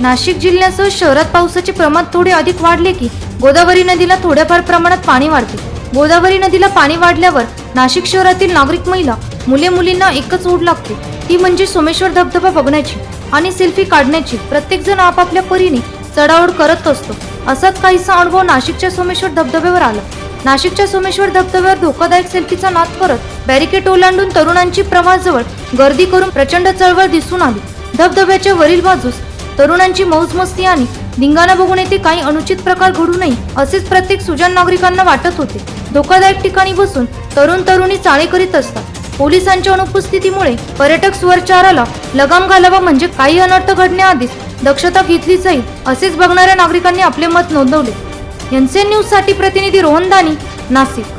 नाशिक जिल्ह्यासह शहरात पावसाचे प्रमाण थोडे अधिक वाढले की गोदावरी नदीला थोड्याफार प्रमाणात पाणी वाढते. गोदावरी नदीला पाणी वाढल्यावर नाशिक शहरातील नागरिक महिला मुले मुलींना एकच ओढ लागते. ती म्हणजे सोमेश्वर धबधबा बघण्याची आणि सेल्फी काढण्याची. प्रत्येक जण आपापल्या परीने चढाओढ करत असतो. असाच काहीसा अनुभव नाशिकच्या सोमेश्वर धबधब्यावर आला. नाशिकच्या सोमेश्वर धबधब्यावर धोकादायक सेल्फीचा नाद करत बॅरिकेड ओलांडून तरुणांची प्रवासजवळ गर्दी करून प्रचंड चळवळ दिसून आली. धबधब्याच्या वरील बाजूस तरुणांची मौजमस्ती आणि धिंगाणा बघून येथे काही अनुचित प्रकार घडू नये असेच प्रत्येक सुजाण नागरिकांना वाटत होते. धोकादायक ठिकाणी बसून तरुण तरुणी चाळे करीत असतात. पोलिसांच्या अनुपस्थितीमुळे पर्यटक स्वरचाराला लगाम घालावा म्हणजे काही अनर्थ घडण्याआधीच दक्षता घेतली जाईल असेच बघणाऱ्या नागरिकांनी आपले मत नोंदवले. एनसीएन न्यूजसाठी प्रतिनिधी रोहन दानी नाशिक.